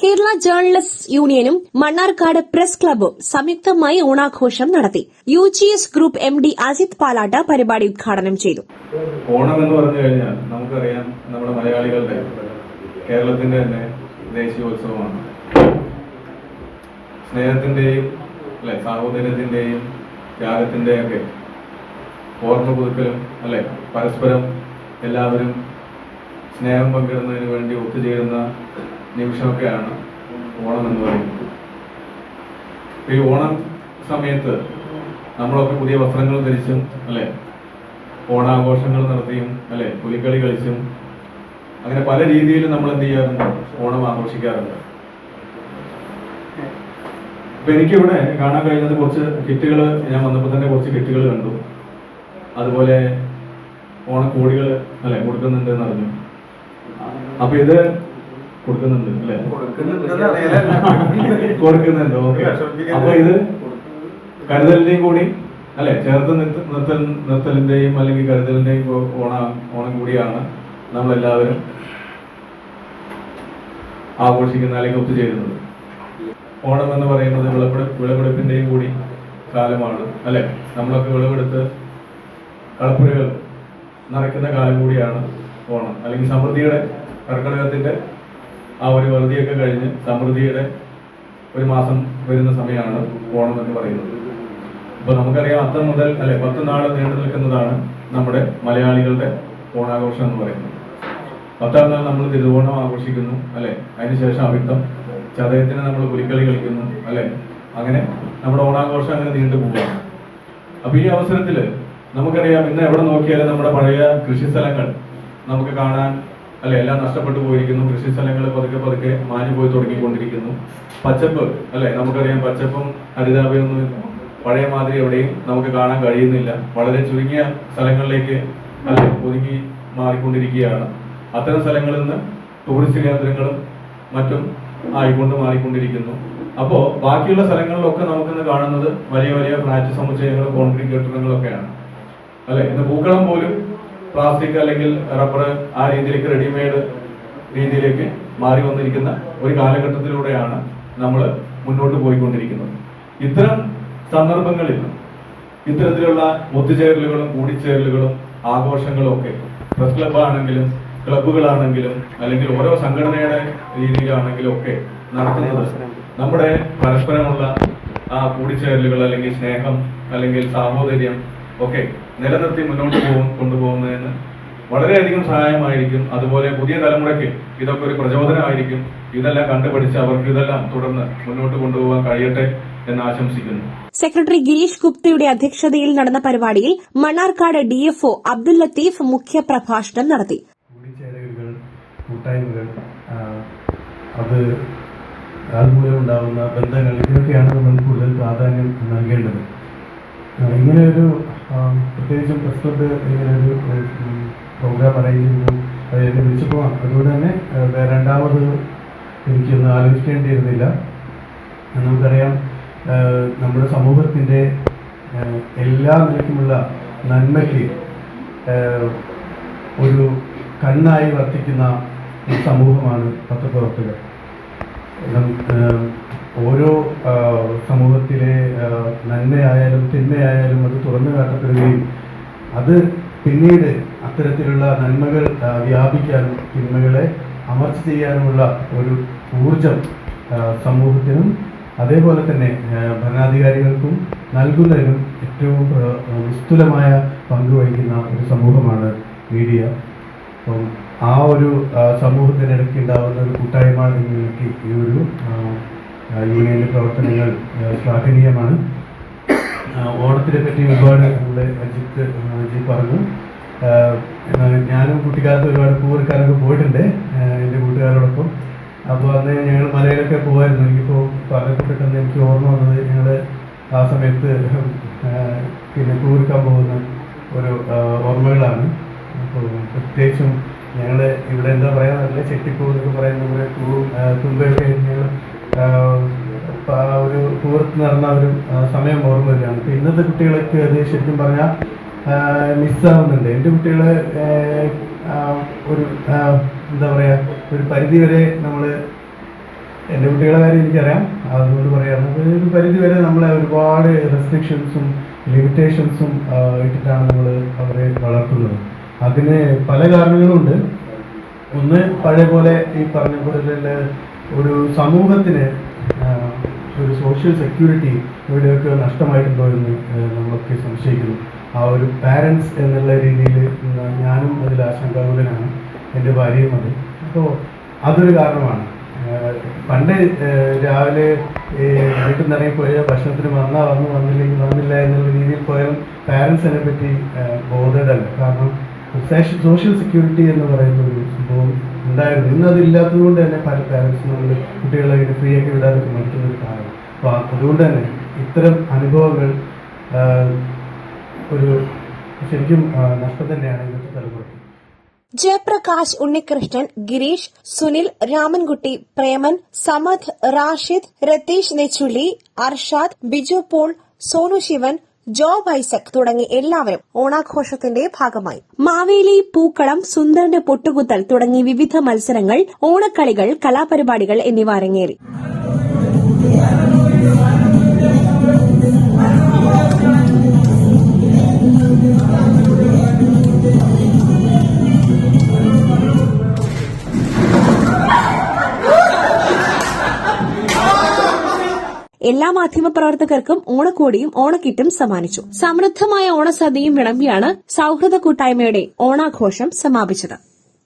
Kerala journalist യൂണിയനും Mannarkkad press ക്ലബ്ബും സംയുക്തമായി ഓണാഘോഷം നടത്തി. U G S group M D Ajith Palatt പരിപാടി ഉദ്ഘാടനം ചെയ്തു. ഓണം എന്ന് പറഞ്ഞു കഴിഞ്ഞാൽ നമുക്കറിയാം നമ്മുടെ മലയാളികളുടെ കേരളത്തിന്റെ തന്നെ ദേശീയോത്സവമാണ്. സ്നേഹത്തിന്റെയും അല്ലെ? സാഹോദര്യത്തിന്റെയും ത്യാഗത്തിന്റെ ഒക്കെ ഓർമ്മ പുതുക്കലും അല്ലെ? പരസ്പരം എല്ലാവരും സ്നേഹം പങ്കിടുന്നതിന് വേണ്ടി ഒത്തുചേരുന്ന നിമിഷമൊക്കെയാണ് ഓണം എന്ന് പറയുന്നത്. ഈ ഓണം സമയത്ത് നമ്മളൊക്കെ പുതിയ വസ്ത്രങ്ങൾ ധരിച്ചും അല്ലെ? ഓണാഘോഷങ്ങൾ നടത്തിയും അല്ലെ? പുലിക്കളി കളിച്ചും അങ്ങനെ പല രീതിയിലും നമ്മൾ എന്ത് ചെയ്യാറുണ്ട്? ഓണം ആഘോഷിക്കാറുണ്ട്. ഇപ്പൊ എനിക്കിവിടെ കാണാൻ കഴിയുന്നത് കുറച്ച് കിറ്റുകൾ ഞാൻ വന്നപ്പോൾ തന്നെ കുറച്ച് കിറ്റുകൾ കണ്ടു. അതുപോലെ ഓണക്കോടികൾ അല്ലെ കൊടുക്കുന്നുണ്ട് എന്ന് അറിഞ്ഞു. അപ്പൊ ഇത് കൊടുക്കുന്നുണ്ട് അല്ലെ? കൊടുക്കുന്നുണ്ട്. ഓക്കെ. അപ്പൊ ഇത് കരുതലിന്റെയും കൂടി അല്ലെ ചേർത്ത് നിർത്ത- നിർത്തൽ നിർത്തലിന്റെയും അല്ലെങ്കിൽ കരുതലിന്റെയും ഓണ ഓണം കൂടിയാണ് നമ്മളെല്ലാവരും ആഘോഷിക്കുന്ന അല്ലെങ്കിൽ ഒത്തുചേരുന്നത്. ഓണം എന്ന് പറയുന്നത് വിളവെടുപ്പ് വിളവെടുപ്പിന്റെയും കൂടി കാലമാണ് അല്ലെ? നമ്മളൊക്കെ വിളവെടുത്ത് കളപ്പുരകൾ നിറയ്ക്കുന്ന കാലം കൂടിയാണ് ഓണം. അല്ലെങ്കിൽ സമൃദ്ധിയുടെ കർക്കിടകത്തിന്റെ ആ ഒരു വറുതിയൊക്കെ കഴിഞ്ഞ് സമൃദ്ധിയുടെ ഒരു മാസം വരുന്ന സമയമാണ് ഓണം എന്ന് പറയുന്നത്. അപ്പോൾ നമുക്കറിയാം അത്തം മുതൽ അല്ലെ പത്ത് നാൾ നീണ്ടു നിൽക്കുന്നതാണ് നമ്മുടെ മലയാളികളുടെ ഓണാഘോഷം എന്ന് പറയുന്നത്. പത്താം നാൾ നമ്മൾ തിരുവോണം ആഘോഷിക്കുന്നു അല്ലെ? അതിനുശേഷം അവിട്ടം ചതയത്തിന് നമ്മൾ പുലിക്കളി കളിക്കുന്നു അല്ലെ? അങ്ങനെ നമ്മുടെ ഓണാഘോഷം അങ്ങനെ നീണ്ടു പോവുകയാണ് അപ്പൊ ഈ അവസരത്തിൽ നമുക്കറിയാം ഇന്ന് എവിടെ നോക്കിയാലും നമ്മുടെ പഴയ കൃഷി സ്ഥലങ്ങൾ നമുക്ക് കാണാൻ അല്ലെ എല്ലാം നഷ്ടപ്പെട്ടു പോയിരിക്കുന്നു. കൃഷി സ്ഥലങ്ങൾ പതുക്കെ പതുക്കെ മാഞ്ഞു പോയി തുടങ്ങിക്കൊണ്ടിരിക്കുന്നു. പച്ചപ്പ് അല്ലെ നമുക്കറിയാം പച്ചപ്പും ഹരിതാപയൊന്നും പഴയ മാതിരി എവിടെയും നമുക്ക് കാണാൻ കഴിയുന്നില്ല. വളരെ ചുരുങ്ങിയ സ്ഥലങ്ങളിലേക്ക് അല്ലെ ഒതുങ്ങി മാറിക്കൊണ്ടിരിക്കുകയാണ്. അത്തരം സ്ഥലങ്ങളിൽ നിന്ന് ടൂറിസ്റ്റ് കേന്ദ്രങ്ങളും മറ്റും ആയിക്കൊണ്ട് മാറിക്കൊണ്ടിരിക്കുന്നു. അപ്പോ ബാക്കിയുള്ള സ്ഥലങ്ങളിലൊക്കെ നമുക്കിന്ന് കാണുന്നത് വലിയ വലിയ ഫ്ലാറ്റ് സമുച്ചയങ്ങൾ കോൺക്രീറ്റ് കെട്ടിടങ്ങളൊക്കെയാണ്. അല്ലെ? ഇന്ന് പൂക്കളം പോലും പ്ലാസ്റ്റിക് അല്ലെങ്കിൽ റബ്ബർ ആ രീതിയിലേക്ക് റെഡിമെയ്ഡ് രീതിയിലേക്ക് മാറി വന്നിരിക്കുന്ന ഒരു കാലഘട്ടത്തിലൂടെയാണ് നമ്മൾ മുന്നോട്ട് പോയിക്കൊണ്ടിരിക്കുന്നത്. ഇത്തരം സന്ദർഭങ്ങളിൽ ഇത്തരത്തിലുള്ള ഒത്തുചേരലുകളും കൂടിച്ചേരലുകളും ആഘോഷങ്ങളും ഒക്കെ പ്രസ് ക്ലബ് ആണെങ്കിലും ക്ലബ്ബുകളാണെങ്കിലും അല്ലെങ്കിൽ ഓരോ സംഘടനയുടെ രീതിയിലാണെങ്കിലും ഒക്കെ നടത്തുന്നത് നമ്മുടെ പരസ്പരമുള്ള ആ കൂടിച്ചേരലുകൾ അല്ലെങ്കിൽ സ്നേഹം അല്ലെങ്കിൽ സാഹോദര്യം ഒക്കെ നിലനിർത്തി മുന്നോട്ട് പോകും കൊണ്ടുപോകുന്നതിന് വളരെയധികം സഹായമായിരിക്കും. അതുപോലെ പുതിയ തലമുറയ്ക്ക് ഇതൊക്കെ ഒരു പ്രചോദനമായിരിക്കും. ഇതെല്ലാം കണ്ടുപഠിച്ച് അവർക്ക് ഇതെല്ലാം തുടർന്ന് മുന്നോട്ട് കൊണ്ടുപോകാൻ കഴിയട്ടെ എന്ന് ആശംസിക്കുന്നു. സെക്രട്ടറി ഗിരീഷ് ഗുപ്തയുടെ അധ്യക്ഷതയിൽ നടന്ന പരിപാടിയിൽ മണ്ണാർക്കാട് ഡിഎഫ്ഒ അബ്ദുൽ ലത്തീഫ് മുഖ്യപ്രഭാഷണം നടത്തി. കൂടിച്ചേരലുകൾ കൂട്ടായ്മകൾ അത് അതുമൂലമുണ്ടാകുന്ന ബന്ധങ്ങൾ ഇതിനൊക്കെയാണ് നമ്മൾ കൂടുതൽ പ്രാധാന്യം നൽകേണ്ടത്. ഇങ്ങനെയൊരു പ്രത്യേകിച്ചും പ്രസ് ക്ലബ് ഇങ്ങനെയൊരു പ്രോഗ്രാം അറേഞ്ച് ചെയ്തു അത് എന്നെ വിളിച്ചപ്പോൾ അതുകൊണ്ട് തന്നെ രണ്ടാമത് എനിക്കൊന്ന് ആലോചിക്കേണ്ടിയിരുന്നില്ല. നമുക്കറിയാം നമ്മുടെ സമൂഹത്തിന്റെ എല്ലാ നിലയ്ക്കുമുള്ള നന്മയ്ക്ക് ഒരു കണ്ണായി വർത്തിക്കുന്ന ഒരു സമൂഹമാണ് പത്രപ്രവർത്തകർ. ഓരോ സമൂഹത്തിലെ നന്മയായാലും തിന്മയായാലും അത് തുറന്നു കാട്ടപ്പെടുകയും അത് പിന്നീട് അത്തരത്തിലുള്ള നന്മകൾ വ്യാപിക്കാനും തിന്മകളെ അമർച്ച ചെയ്യാനുമുള്ള ഒരു ഊർജം സമൂഹത്തിനും അതേപോലെ തന്നെ ഭരണാധികാരികൾക്കും നൽകുന്നതിനും ഏറ്റവും നിസ്തുലമായ പങ്ക് വഹിക്കുന്ന ഒരു സമൂഹമാണ് മീഡിയ. അപ്പം ആ ഒരു സമൂഹത്തിനിടയ്ക്ക് ഉണ്ടാവുന്ന ഒരു കൂട്ടായ്മ എന്ന ഈ ഒരു ആ, പ്രവർത്തനങ്ങൾ ശ്ലാഘനീയമാണ്. ഓണത്തിനെ പറ്റി ഒരുപാട് നമ്മുടെ അജിത്ത് അജിത് പറഞ്ഞു. ഞാനും കുട്ടിക്കാലത്ത് ഒരുപാട് പൂവെടുക്കാനൊക്കെ പോയിട്ടുണ്ട് എന്റെ കൂട്ടുകാരോടൊപ്പം. അപ്പോൾ അന്ന് ഞങ്ങൾ മലയിലൊക്കെ പോകുമായിരുന്നു എനിക്കിപ്പോൾ പറഞ്ഞപ്പോൾ പെട്ടെന്ന് എനിക്ക് ഓർമ്മ വന്നത് ഞങ്ങൾ ആ സമയത്ത് പിന്നെ പൂവർക്കാൻ പോകുന്ന ഒരു ഓർമ്മകളാണ്. പ്രത്യേകിച്ചും ഞങ്ങൾ ഇവിടെ എന്താ പറയുക നല്ല ചെട്ടിപ്പൂ പറയുന്ന ആ, തുമ്പയൊക്കെ ഞങ്ങൾ ഒരു പൂർത്ത് നടന്ന ഒരു സമയം ഓർമ്മ വരികയാണ്. ഇപ്പം ഇന്നത്തെ കുട്ടികളൊക്കെ അത് ശരിക്കും പറഞ്ഞാൽ മിസ്സാവുന്നുണ്ട്. എന്റെ കുട്ടികൾ ഒരു എന്താ പറയുക ഒരു പരിധി വരെ നമ്മൾ എന്റെ കുട്ടികളെ കാര്യം എനിക്കറിയാം. അതുകൊണ്ട് പറയാം അപ്പോൾ ഒരു പരിധി വരെ നമ്മളെ ഒരുപാട് റെസ്ട്രിക്ഷൻസും ലിമിറ്റേഷൻസും ഇട്ടിട്ടാണ് നമ്മൾ അവരെ വളർത്തുന്നത്. അതിന് പല കാരണങ്ങളുണ്ട്. ഒന്ന് പഴയ പോലെ ഈ പറഞ്ഞ പോലെ ഒരു സമൂഹത്തിന് ഒരു സോഷ്യൽ സെക്യൂരിറ്റി ഇവിടെയൊക്കെ നഷ്ടമായിട്ടുണ്ടോ എന്ന് നമ്മളൊക്കെ സംശയിക്കുന്നു. ആ ഒരു പാരൻസ് എന്നുള്ള രീതിയിൽ ഞാനും അതിൽ ആശങ്കാകുലനാണ്. എന്റെ ഭാര്യയും അത്. അപ്പോൾ അതൊരു കാരണമാണ്. പണ്ട് രാവിലെ വീട്ടിൽ നിന്ന് പോയ ഭക്ഷണത്തിന് വന്നാൽ വന്നു വന്നില്ലെങ്കിൽ വന്നില്ല എന്നുള്ള രീതിയിൽ പോയാൽ പാരൻസിനെ പറ്റി ബോധേഡല്ല കാരണം സോഷ്യൽ സെക്യൂരിറ്റി എന്ന് പറയുന്ന ഒരു സംഭവം ഉണ്ടായിരുന്നു. ഇന്ന് അതില്ലാത്തത് കൊണ്ട് തന്നെ പല പാരൻസും നമ്മൾ കുട്ടികളെ ഫ്രീ ആക്കി വിടാനൊക്കെ മറ്റൊരു കാര്യം അപ്പോൾ അതുകൊണ്ട് തന്നെ ഇത്തരം അനുഭവങ്ങൾ ഒരു ശരിക്കും നഷ്ടം തന്നെയാണ് ഇന്നത്തെ തലമുറയ്ക്ക്. Jayaprakash Unnikrishnan Girish Sunil Ramankutty Preman Samad Rashid Ratheesh Nechuli Arshad Biju Paul Sonu Shivan Job Isaac തുടങ്ങി എല്ലാവരും ഓണാഘോഷത്തിന്റെ ഭാഗമായി. മാവേലി പൂക്കളം സുന്ദരന്റെ പൊട്ടുകുത്തൽ തുടങ്ങി വിവിധ മത്സരങ്ങൾ ഓണക്കളികൾ കലാപരിപാടികൾ എന്നിവ അരങ്ങേറി. എല്ലാ മാധ്യമ പ്രവർത്തകർക്കും ഓണക്കോടിയും ഓണക്കിറ്റും സമ്മാനിച്ചു. സമൃദ്ധമായ ഓണസദ്യയും വിളമ്പിയാണ് സൌഹൃദ കൂട്ടായ്മയുടെ ഓണാഘോഷം സമാപിച്ചത്.